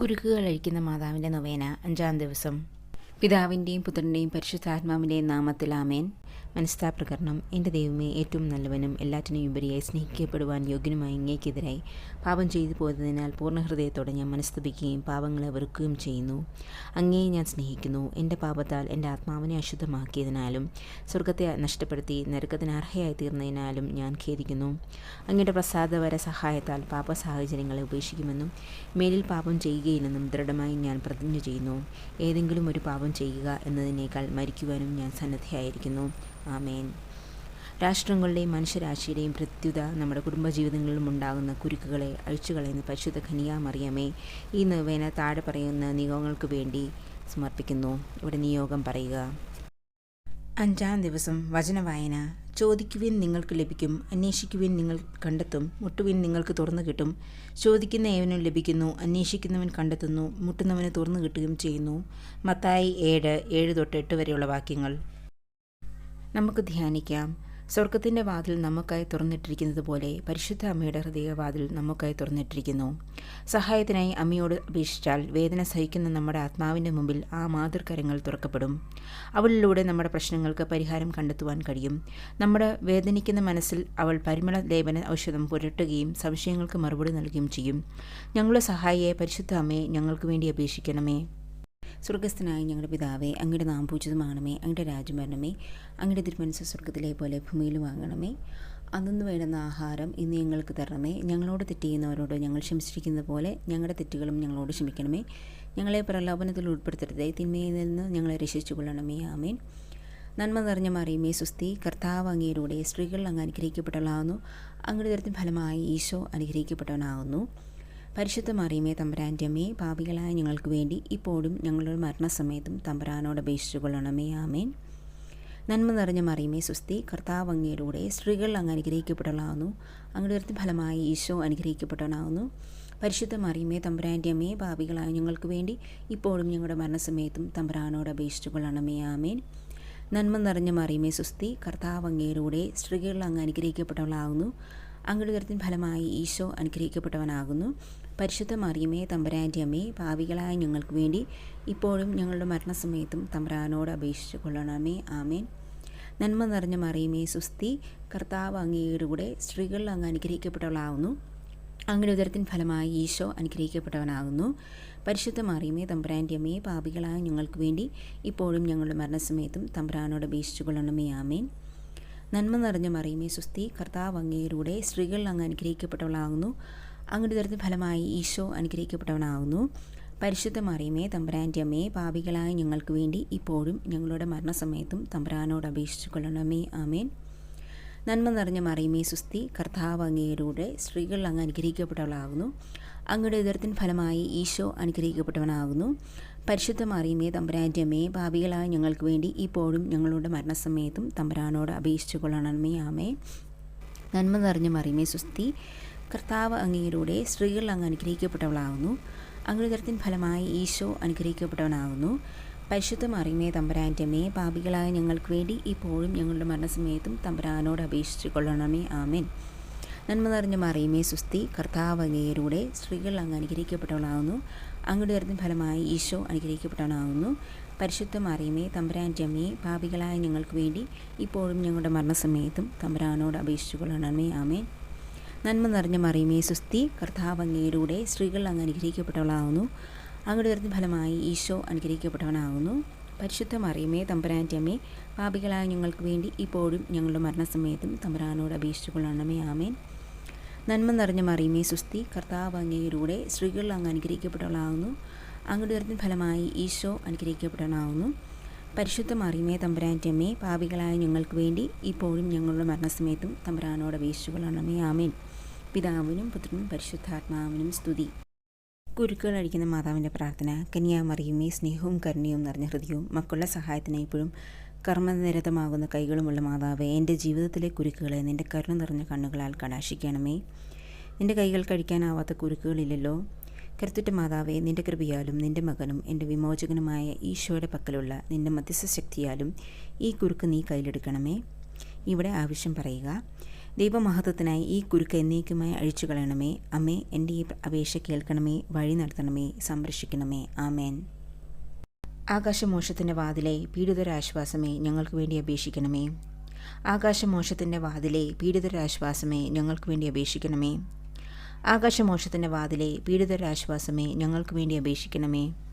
കുരുക്കുകൾ അഴിക്കുന്ന മാതാവിന്റെ നൊവേന അഞ്ചാം ദിവസം. പിതാവിന്റെയും പുത്രന്റെയും പരിശുദ്ധാത്മാവിന്റെയും നാമത്തിൽ ആമേൻ. മനസ്താപ്രകരണം. എന്റെ ദൈവമേ ഏറ്റവും നല്ലവനും എല്ലാറ്റിനും ഉപരിയായി സ്നേഹിക്കപ്പെടുവാൻ യോഗ്യനുമായി ഇങ്ങേക്കെതിരായി പാപം ചെയ്തു പോയതിനാൽ പൂർണ ഹൃദയത്തോടെ ഞാൻ മനസ്തപിക്കുകയും പാപങ്ങളെ വെറുക്കുകയും ചെയ്യുന്നു. അങ്ങേയെ ഞാൻ സ്നേഹിക്കുന്നു. എന്റെ പാപത്താൽ എന്റെ ആത്മാവിനെ അശുദ്ധമാക്കിയതിനാലും സ്വർഗത്തെ നഷ്ടപ്പെടുത്തി നരകത്തിന് അർഹയായി തീർന്നതിനാലും ഞാൻ ഖേദിക്കുന്നു. അങ്ങയുടെ പ്രസാദവര സഹായത്താൽ പാപ സാഹചര്യങ്ങളെ ഉപേക്ഷിക്കുമെന്നും മേലിൽ പാപം ചെയ്യുകയില്ലെന്നും ദൃഢമായി ഞാൻ പ്രതിജ്ഞ ചെയ്യുന്നു. ഏതെങ്കിലും ഒരു പാപം ചെയ്യുക എന്നതിനേക്കാൾ മരിക്കുവാനും ഞാൻ സന്നദ്ധയായിരിക്കുന്നു. ആമേൻ. രാഷ്ട്രങ്ങളുടെയും മനുഷ്യരാശിയുടെയും പ്രത്യുത നമ്മുടെ കുടുംബജീവിതങ്ങളിലും ഉണ്ടാകുന്ന കുരുക്കുകളെ അഴിച്ചുകളയുന്ന പരിശുദ്ധ ഖനിയാമറിയമേ ഈ നൊവേന താഴെ പറയുന്ന നിയോഗങ്ങൾക്ക് വേണ്ടി സമർപ്പിക്കുന്നു. ഇവിടെ നിയോഗം പറയുക. അഞ്ചാം ദിവസം വചനവായന. ചോദിക്കുവിൻ നിങ്ങൾക്ക് ലഭിക്കും അന്വേഷിക്കുവിൻ നിങ്ങൾ കണ്ടെത്തും മുട്ടുവിൻ നിങ്ങൾക്ക് തുറന്നു കിട്ടും. ചോദിക്കുന്ന ഏവനും ലഭിക്കുന്നു അന്വേഷിക്കുന്നവൻ കണ്ടെത്തുന്നു മുട്ടുന്നവന് തുറന്നു കിട്ടുകയും ചെയ്യുന്നു. മത്തായി ഏഴ് ഏഴ് തൊട്ട് എട്ട് വരെയുള്ള വാക്യങ്ങൾ. നമുക്ക് ധ്യാനിക്കാം. സ്വർഗത്തിന്റെ വാതിൽ നമുക്കായി തുറന്നിട്ടിരിക്കുന്നത് പോലെ പരിശുദ്ധ അമ്മയുടെ ഹൃദയവാതിൽ നമുക്കായി തുറന്നിട്ടിരിക്കുന്നു. സഹായത്തിനായി അമ്മയോട് അപേക്ഷിച്ചാൽ വേദന സഹിക്കുന്ന നമ്മുടെ ആത്മാവിന്റെ മുമ്പിൽ ആ മാതൃകരങ്ങൾ തുറക്കപ്പെടും. അവളിലൂടെ നമ്മുടെ പ്രശ്നങ്ങൾക്ക് പരിഹാരം കണ്ടെത്തുവാൻ കഴിയും. നമ്മുടെ വേദനിക്കുന്ന മനസ്സിൽ അവൾ പരിമള ലേപന ഔഷധം പുരട്ടുകയും സംശയങ്ങൾക്ക് മറുപടി നൽകുകയും ചെയ്യും. ഞങ്ങളുടെ സഹായിയെ പരിശുദ്ധ അമ്മയെ ഞങ്ങൾക്ക് വേണ്ടി അപേക്ഷിക്കണമേ. സ്വർഗസ്ഥനായ ഞങ്ങളുടെ പിതാവേ അങ്ങയുടെ നാം പൂജിതമാണമേ അങ്ങയുടെ രാജ്യം വരണമേ അങ്ങയുടെ തിരുമനസ് സ്വർഗത്തിലെ പോലെ ഭൂമിയിലും വാങ്ങണമേ. അന്നു വേണ്ടുന്ന ആഹാരം ഇന്ന് ഞങ്ങൾക്ക് തരണമേ. ഞങ്ങളോട് തെറ്റ് ചെയ്യുന്നവരോട് ഞങ്ങൾ ക്ഷമിച്ചിരിക്കുന്നത് പോലെ ഞങ്ങളുടെ തെറ്റുകളും ഞങ്ങളോട് ക്ഷമിക്കണമേ. ഞങ്ങളെ പ്രലോഭനത്തിൽ ഉൾപ്പെടുത്തരുതേ. തിന്മയിൽ നിന്ന് ഞങ്ങളെ രക്ഷിച്ചു കൊള്ളണമേ. ആമേൻ. നന്മ നിറഞ്ഞ മറിയുമേ സുസ്തി കർത്താവ് അങ്ങയിലൂടെ സ്ത്രീകൾ അങ്ങ് അനുഗ്രഹിക്കപ്പെട്ടവളാകുന്നു അങ്ങയുടെ തരത്തിൽ ഫലമായി ഈശോ അനുഗ്രഹിക്കപ്പെട്ടവനാകുന്നു പരിശുദ്ധ മറിയമേ തമ്പുരാന്റെ അമ്മേ പാപികളായ ഞങ്ങൾക്ക് വേണ്ടി ഇപ്പോഴും ഞങ്ങളുടെ മരണസമയത്തും തമ്പുരാനോട് അപേക്ഷിച്ചു കൊള്ളണമേ ആമേൻ. നന്മ നിറഞ്ഞ മറിയമേ സുസ്തി കർത്താവ് അങ്ങയിലൂടെ സ്ത്രീകൾ അങ്ങ് അനുഗ്രഹിക്കപ്പെട്ടവളാകുന്നു തരത്തിൽ ഫലമായി ഈശോ അനുഗ്രഹിക്കപ്പെട്ടവനാകുന്നു പരിശുദ്ധ മറിയമേ തമ്പുരാന്റെ അമ്മയെ പാപികളായ ഞങ്ങൾക്ക് വേണ്ടി ഇപ്പോഴും ഞങ്ങളുടെ മരണസമയത്തും തമ്പുരാനോട് അപേക്ഷിച്ചു കൊള്ളണമേ ആമേൻ. നന്മ നിറഞ്ഞ മറിയമേ സുസ്തി കർത്താവ് അങ്ങയിലൂടെ സ്ത്രീകൾ അങ്ങ് അനുഗ്രഹിക്കപ്പെട്ടവളാകുന്നു. തരത്തിൽ ഫലമായി ഈശോ അനുഗ്രഹിക്കപ്പെട്ടവനാകുന്നു. പരിശുദ്ധ മറിയമേ തമ്പുരാന്റെ അമ്മേ ഭാവികളായ ഞങ്ങൾക്ക് വേണ്ടി ഇപ്പോഴും ഞങ്ങളുടെ മരണസമയത്തും തമ്പുരാനോട് അപേക്ഷിച്ചു കൊള്ളണമേ. ആമേൻ. നന്മ നിറഞ്ഞ മറിയമേ സുസ്തി കർത്താവ് അങ്ങയുടെ കൂടെ സ്ത്രീകളിൽ അങ്ങ് അനുഗ്രഹിക്കപ്പെട്ടവളാകുന്നു അങ്ങയുടെ ഉദരത്തിൻ ഫലമായി ഈശോ അനുഗ്രഹിക്കപ്പെട്ടവനാകുന്നു. പരിശുദ്ധ മറിയമേ തമ്പുരാന്റെ അമ്മയെ പാപികളായ ഞങ്ങൾക്ക് വേണ്ടി ഇപ്പോഴും ഞങ്ങളുടെ മരണസമയത്തും തമ്പുരാനോട് അപേക്ഷിച്ചു കൊള്ളണമേ. ആമേൻ. നന്മ നിറഞ്ഞ മറിയമേ സുസ്തി കർത്താവ് അങ്ങയിലൂടെ സ്ത്രീകളിൽ അങ്ങ് അനുഗ്രഹിക്കപ്പെട്ടവളാകുന്നു. അങ്ങയുടെ തരുന്ന ഫലമായി ഈശോ അനുഗ്രഹിക്കപ്പെട്ടവനാകുന്നു. പരിശുദ്ധ മറിയമേ തമ്പുരാന്റെ അമ്മയെ പാപികളായ ഞങ്ങൾക്ക് വേണ്ടി ഇപ്പോഴും ഞങ്ങളുടെ മരണസമയത്തും തമ്പുരാനോട് അപേക്ഷിച്ചു കൊള്ളണമേ ആമേൻ. നന്മ നിറഞ്ഞ മറിയമേ സുസ്തി കർത്താവ് അങ്ങയിലൂടെ സ്ത്രീകൾ അങ്ങ് അനുഗ്രഹിക്കപ്പെട്ടവളാകുന്നു. അങ്ങയുടെ ഉദരത്തിൻ ഫലമായി ഈശോ അനുഗ്രഹിക്കപ്പെട്ടവനാകുന്നു. പരിശുദ്ധ മറിയമേ തമ്പുരാന്റെ അമ്മയെ പാപികളായ ഞങ്ങൾക്ക് വേണ്ടി ഇപ്പോഴും ഞങ്ങളുടെ മരണസമയത്തും തമ്പുരാനോട് അപേക്ഷിച്ചു കൊള്ളണമേ ആമേ നന്മ നിറഞ്ഞ മറിയമേ സുസ്തി കർത്താവ് അങ്ങയിലൂടെ സ്ത്രീകൾ അങ്ങ് അനുഗ്രഹിക്കപ്പെട്ടവളാകുന്നു. അങ്ങയുടെ തരത്തിൻ ഫലമായി ഈശോ അനുഗ്രഹിക്കപ്പെട്ടവനാകുന്നു. പരിശുദ്ധ മറിയമേ തമ്പുരാന്റെ മേ പാപികളായ ഞങ്ങൾക്ക് വേണ്ടി ഇപ്പോഴും ഞങ്ങളുടെ മരണസമയത്തും തമ്പുരാനോട് അപേക്ഷിച്ചു കൊള്ളണമേ. ആമേൻ. നന്മ നിറഞ്ഞ മറിയമേ സുസ്തി കർത്താവ് അങ്ങയിലൂടെ സ്ത്രീകൾ അങ്ങ് അനുഗ്രഹിക്കപ്പെട്ടവളാകുന്നു. അങ്ങയുടെ തരത്തിൻ ഫലമായി ഈശോ അനുഗ്രഹിക്കപ്പെട്ടവനാകുന്നു. പരിശുദ്ധ മറിയമേ തമ്പുരാന്റെ അമ്മയെ പാപികളായ ഞങ്ങൾക്ക് വേണ്ടി ഇപ്പോഴും ഞങ്ങളുടെ മരണസമയത്തും തമ്പുരാനോട് അപേക്ഷിച്ചു കൊള്ളണമേ. ആമേൻ. നന്മ നിറഞ്ഞ മറിയമേ സുസ്തി കർത്താവ് അങ്ങയിലൂടെ സ്ത്രീകൾ അങ്ങ് അനുഗ്രഹിക്കപ്പെട്ടവളാകുന്നു അങ്ങയുടെ ഉയർന്ന ഫലമായി ഈശോ അനുഗ്രഹിക്കപ്പെട്ടവനാകുന്നു പരിശുദ്ധ മറിയമേ തമ്പുരാന്റെ അമ്മേ പാപികളായ ഞങ്ങൾക്ക് വേണ്ടി ഇപ്പോഴും ഞങ്ങളുടെ മരണസമയത്തും തമ്പരാനോട് അപേക്ഷിച്ചു കൊള്ളണമേ ആമേൻ. നന്മ നിറഞ്ഞ മറിയമേ സുസ്തി കർത്താവ് അങ്ങയിലൂടെ സ്ത്രീകൾ അങ്ങ് അനുഗ്രഹിക്കപ്പെട്ടവളാകുന്നു അങ്ങയുടെ ഉയർന്ന ഫലമായി ഈശോ അനുഗ്രഹിക്കപ്പെട്ടവനാകുന്നു പരിശുദ്ധ മറിയമേ തമ്പുരാന്റെ അമ്മേ പാപികളായ ഞങ്ങൾക്ക് വേണ്ടി ഇപ്പോഴും ഞങ്ങളുടെ മരണസമയത്തും തമ്പരാനോട് അപേക്ഷിച്ചു കൊള്ളണമേ ആമേൻ. പിതാവിനും പുത്രനും പരിശുദ്ധാത്മാവിനും സ്തുതി. കുരുക്കൾ അടിക്കുന്ന മാതാവിന്റെ പ്രാർത്ഥന കന്യാമറിയുമേ സ്നേഹവും കരുണയും നിറഞ്ഞ ഹൃദയവും മക്കളുടെ സഹായത്തിന് എപ്പോഴും കർമ്മനിരതമാകുന്ന കൈകളുമുള്ള മാതാവ് എന്റെ ജീവിതത്തിലെ കുരുക്കുകളെ നിന്റെ കരുണ നിറഞ്ഞ കണ്ണുകളാൽ കടാശിക്കണമേ നിന്റെ കൈകൾ കഴിക്കാനാവാത്ത കുരുക്കുകളില്ലല്ലോ. കരുത്തുറ്റ മാതാവെ നിന്റെ കൃപയാലും നിന്റെ മകനും എന്റെ വിമോചകനുമായ ഈശോയുടെ പക്കലുള്ള നിന്റെ മധ്യസ്ഥ ശക്തിയാലും ഈ കുരുക്ക് നീ കയ്യിലെടുക്കണമേ. ഇവിടെ ആവശ്യം പറയുക ദൈവമഹത്വത്തിനായി ഈ കുരുക്ക് എന്നേക്കുമായി അഴിച്ചു കളയണമേ. അമ്മേ എന്റെ ഈ അപേക്ഷ കേൾക്കണമേ വഴി നടത്തണമേ സംരക്ഷിക്കണമേ. ആമേൻ. ആകാശമോക്ഷത്തിന്റെ വാതിലെ പീഡിതരാശ്വാസമേ ഞങ്ങൾക്ക് വേണ്ടി അപേക്ഷിക്കണമേ. ആകാശമോക്ഷത്തിന്റെ വാതിലെ പീഡിതരാശ്വാസമേ ഞങ്ങൾക്ക് വേണ്ടി അപേക്ഷിക്കണമേ. ആകാശമോക്ഷത്തിന്റെ വാതിലെ പീഡിതരാശ്വാസമേ ഞങ്ങൾക്ക് വേണ്ടി അപേക്ഷിക്കണമേ.